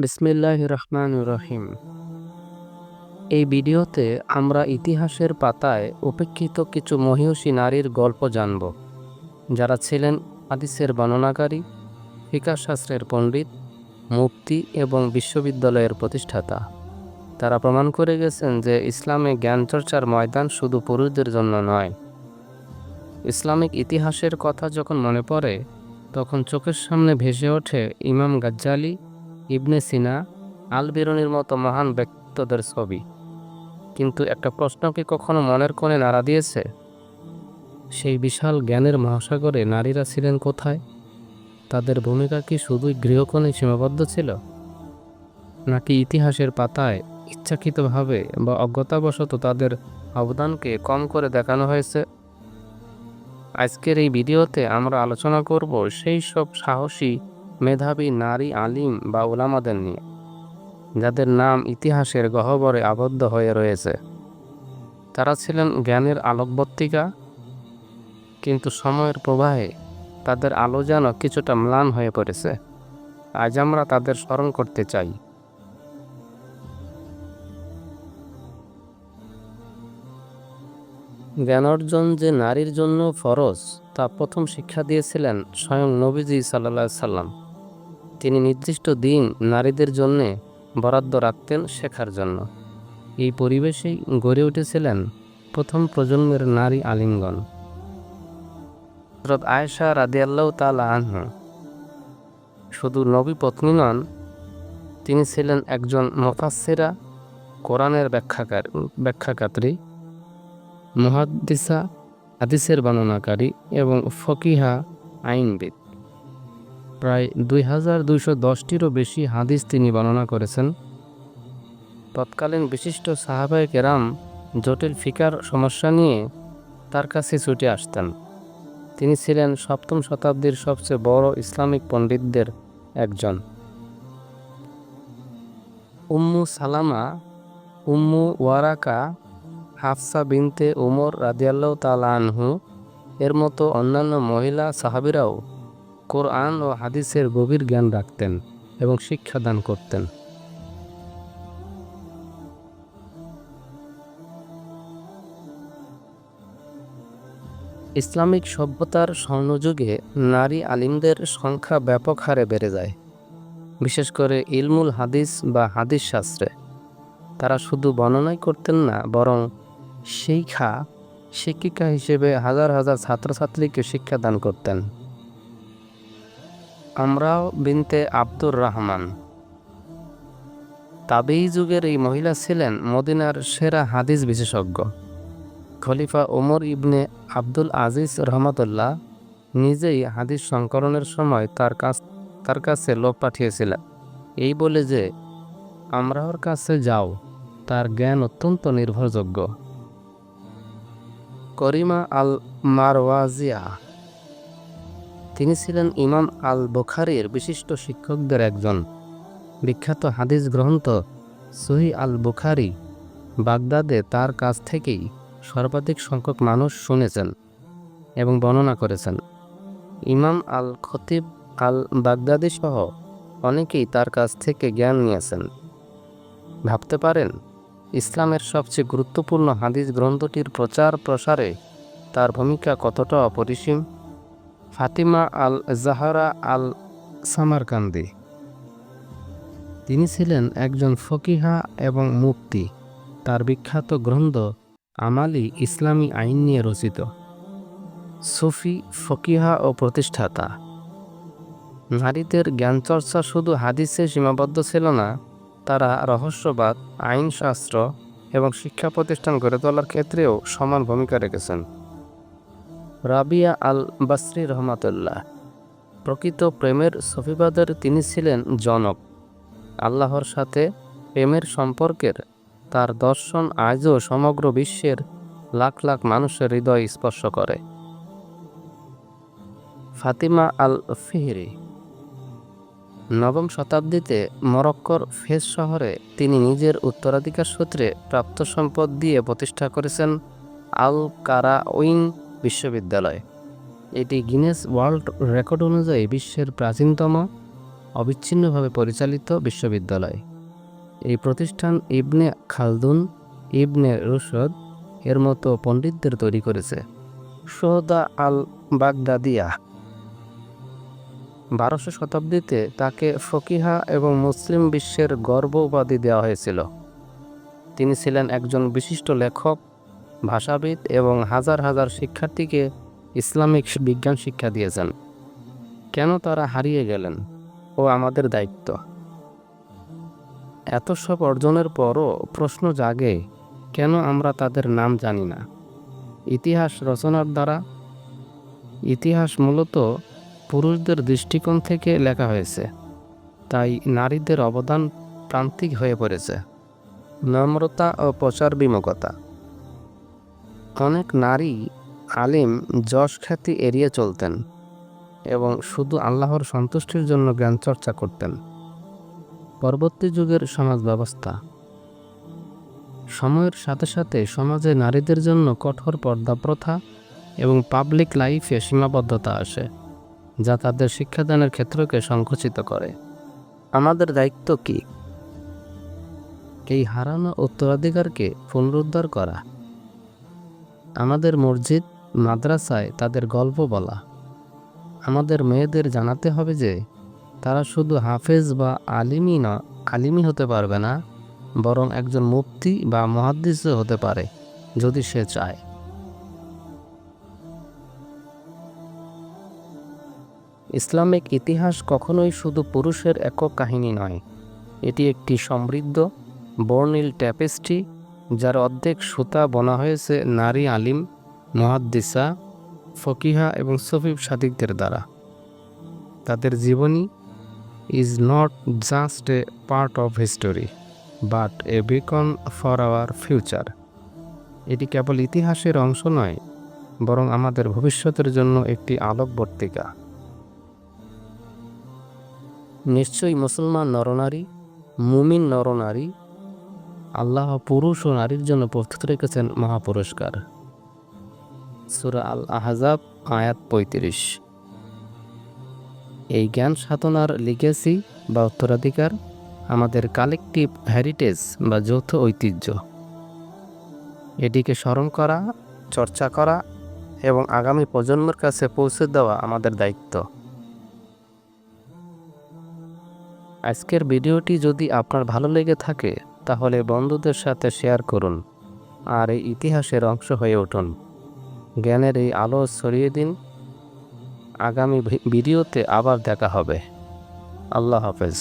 বিসমিল্লাহ রহমান রহিম এই ভিডিওতে আমরা ইতিহাসের পাতায় উপেক্ষিত কিছু মহিষী নারীর গল্প জানব। যারা ছিলেন হাদিসের বর্ণনাকারী শাস্ত্রের পণ্ডিত মুক্তি এবং বিশ্ববিদ্যালয়ের প্রতিষ্ঠাতা। তারা প্রমাণ করে গেছেন যে ইসলামে জ্ঞানচর্চার ময়দান শুধু পুরুষদের জন্য নয়। ইসলামিক ইতিহাসের কথা যখন মনে পড়ে, তখন চোখের সামনে ভেসে ওঠে ইমাম গাজ্জালি ইবনে সিনা আল বিরনির মতো মহান ব্যক্তিত্বদের ছবি। কিন্তু একটা প্রশ্ন কি কখনো মনের কোণে নাড়া দিয়েছে? সেই বিশাল জ্ঞানের মহাসাগরে নারীরা ছিলেন কোথায়? তাদের ভূমিকা কি শুধুই গৃহকোণে সীমাবদ্ধ ছিল? নাকি ইতিহাসের পাতায় ইচ্ছাকৃতভাবে বা অজ্ঞতাবশত তাদের অবদানকে কম করে দেখানো হয়েছে? আজকের এই ভিডিওতে আমরা আলোচনা করব সেই সব সাহসী মেধাবী নারী আলিম বা ওলামাদের নিয়ে, যাদের নাম ইতিহাসের গহ্বরে আবদ্ধ হয়ে রয়েছে। তারা ছিলেন জ্ঞানের আলোকবর্তিকা, কিন্তু সময়ের প্রবাহে তাদের আলো যেন কিছুটা ম্লান হয়ে পড়েছে। আজ আমরা তাদের স্মরণ করতে চাই। জ্ঞান অর্জন যে নারীর জন্য ফরজ, তা প্রথম শিক্ষা দিয়েছিলেন স্বয়ং নবীজি সাল্লা সাল্লাম। তিনি নির্দিষ্ট দিন নারীদের জন্যে বরাদ্দ রাখতেন শেখার জন্য। এই পরিবেশেই গড়ে উঠেছিলেন প্রথম প্রজন্মের নারী আলিঙ্গন। হজরত আয়েশা রাদিয়াল্লাহ তালা আনহু শুধু নবী পত্নী নন, তিনি ছিলেন একজন মোফাসিরা কোরআনের ব্যাখ্যাকার, ব্যাখ্যাকাত্রী, মুহাদ্দিসা, হাদিসের বর্ণনাকারী এবং ফকিহা আইনবিদ। প্রায় দুই হাজার দুইশো দশটিরও বেশি হাদিস তিনি বর্ণনা করেছেন। তৎকালীন বিশিষ্ট সাহাবায় কেরাম জটিল ফিকার সমস্যা নিয়ে তার কাছে ছুটে আসতেন। তিনি ছিলেন সপ্তম শতাব্দীর সবচেয়ে বড় ইসলামিক পণ্ডিতদের একজন। Umm Salama, Umm Waraqa, Hafsa bint Umar রাদিয়াল্লাহ তালা আনহু, এর মতো অন্যান্য মহিলা সাহাবিরাও কোরআন ও হাদিসের গভীর জ্ঞান রাখতেন এবং শিক্ষাদান করতেন। ইসলামিক সভ্যতার স্বর্ণযুগে নারী আলিমদের সংখ্যা ব্যাপক হারে বেড়ে যায়। বিশেষ করে ইলমুল হাদিস বা হাদিস শাস্ত্রে। তারা শুধু বর্ণনাই করতেন না, বরং শিক্ষা, শিক্ষিকা হিসেবে হাজার হাজার ছাত্রছাত্রীকে শিক্ষাদান করতেন। আমরাও বিনতে আব্দুর রহমান। তাবেই যুগের এই মহিলা ছিলেন মদিনার সেরা হাদিস বিশেষজ্ঞ। খলিফা ওমর ইবনে আব্দুল আজিজ রহমতুল্লাহ নিজেই হাদিস সংকলনের সময় তার কাছ, তার কাছে লোক পাঠিয়েছিলেন। এই বলে যে, আমরাওর কাছে যাও, তার জ্ঞান অত্যন্ত নির্ভরযোগ্য। করিমা আল মারওয়াজিয়া তিনি ছিলেন ইমাম আল বুখারির বিশিষ্ট শিক্ষকদের একজন। বিখ্যাত হাদিস গ্রন্থ সহি আল বুখারি বাগদাদে তার কাছ থেকেই সর্বাধিক সংখ্যক মানুষ শুনেছেন এবং বর্ণনা করেছেন। ইমাম আল খতিব আল বাগদাদি সহ অনেকেই তার কাছ থেকে জ্ঞান নিয়েছেন। ভাবতে পারেন, ইসলামের সবচেয়ে গুরুত্বপূর্ণ হাদিস গ্রন্থটির প্রচার প্রসারে তার ভূমিকা কতটা অপরিসীম? ফাতিমা আল জাহারা আল সামারকান্দি তিনি ছিলেন একজন ফকিহা এবং মুক্তি তার বিখ্যাত গ্রন্থ আমালি ইসলামী আইন নিয়ে রচিত। সুফি, ফকিহা ও প্রতিষ্ঠাতা। নারীদের জ্ঞানচর্চা শুধু হাদিসে সীমাবদ্ধ ছিল না, তারা রহস্যবাদ, আইনশাস্ত্র এবং শিক্ষা প্রতিষ্ঠান গড়ে তোলার ক্ষেত্রেও সমান ভূমিকা রেখেছেন। রাবিয়া আল বাসরি রহমাতুল্লাহ। প্রকৃত প্রেমের সফিবাদের তিনি ছিলেন জনক। আল্লাহর সাথে প্রেমের সম্পর্কের তার দর্শন আজও সমগ্র বিশ্বের লাখ লাখ মানুষের হৃদয় স্পর্শ করে। ফাতিমা আল ফিহরি নবম শতাব্দীতে মরক্কোর ফেস শহরে তিনি নিজের উত্তরাধিকার সূত্রে প্রাপ্ত সম্পদ দিয়ে প্রতিষ্ঠা করেছেন আল কারা উইং বিশ্ববিদ্যালয়। এটি গিনেস ওয়ার্ল্ড রেকর্ড অনুযায়ী বিশ্বের প্রাচীনতম, অবিচ্ছিন্নভাবে পরিচালিত বিশ্ববিদ্যালয়। এই প্রতিষ্ঠান ইবনে খালদুন, ইবনে রুশদ এর মতো পণ্ডিতদের তৈরি করেছে। সোহদা আল বাগদাদিয়া বারোশো শতাব্দীতে তাকে ফকিহা এবং মুসলিম বিশ্বের গর্ব উপাধি দেওয়া হয়েছিল। তিনি ছিলেন একজন বিশিষ্ট লেখক ভাষাবিদ এবং হাজার হাজার শিক্ষার্থীকে ইসলামিক বিজ্ঞান শিক্ষা দিয়েছেন। কেন তারা হারিয়ে গেলেন ও আমাদের দায়িত্ব? এত সব অর্জনের পরও প্রশ্ন জাগে, কেন আমরা তাদের নাম জানি না? ইতিহাস রচনার দ্বারা? ইতিহাস মূলত পুরুষদের দৃষ্টিকোণ থেকে লেখা হয়েছে, তাই নারীদের অবদান প্রান্তিক হয়ে পড়েছে। নম্রতা ও প্রচার বিমুখতা। অনেক নারী আলিম যশ খ্যাতি এড়িয়ে চলতেন এবং শুধু আল্লাহর সন্তুষ্টির জন্য জ্ঞান চর্চা করতেন। পরবর্তী যুগের সমাজ ব্যবস্থা। সময়ের সাথে সাথে সমাজে নারীদের জন্য কঠোর পর্দা প্রথা এবং পাবলিক লাইফে সীমাবদ্ধতা আসে, যা তাদের শিক্ষাদানের ক্ষেত্রকে সংকুচিত করে। আমাদের দায়িত্ব কি? এই হারানো উত্তরাধিকারকে পুনরুদ্ধার করা। আমাদের মসজিদ, মাদ্রাসায় তাদের গল্প বলা। আমাদের মেয়েদের জানাতে হবে যে, তারা শুধু হাফেজ বা আলিমি না আলিমি হতে পারবে না, বরং একজন মুফতি বা মহাদ্দিসও হতে পারে, যদি সে চায়। ইসলামিক ইতিহাস কখনোই শুধু পুরুষের একক কাহিনী নয়, এটি একটি সমৃদ্ধ, বর্ণিল ট্যাপেস্ট্রি যার অর্ধেক সুতা বনা হয়েছে নারী আলিম, মহাদ্দিসা, ফকিহা এবং সফিব সাদিকদের দ্বারা। তাদের জীবনী is not just a part of history but a beacon for our future এটি কেবল ইতিহাসের অংশ নয়, বরং আমাদের ভবিষ্যতের জন্য একটি আলোকবর্তিকা নিশ্চয়ই মুসলমান নরনারী, মুমিন নরনারী আল্লাহ পুরুষ ও নারীর জন্য প্রস্তুত রেখেছেন মহাপুরস্কার। সুরা আল আহজাব আয়াত পঁয়ত্রিশ। এই জ্ঞান সাধনার লিগেসি বা উত্তরাধিকার আমাদের কালেকটিভ হেরিটেজ বা যৌথ ঐতিহ্য। এটিকে স্মরণ করা, চর্চা করা এবং আগামী প্রজন্মের কাছে পৌঁছে দেওয়া আমাদের দায়িত্ব। আজকের ভিডিওটি যদি আপনার ভালো লেগে থাকে তাহলে বন্ধুদের সাথে শেয়ার করুন আর এই ইতিহাসের অংশ হয়ে উঠুন। জ্ঞানের এই আলো ছড়িয়ে দিন। আগামী ভিডিওতে আবার দেখা হবে। আল্লাহ হাফেজ।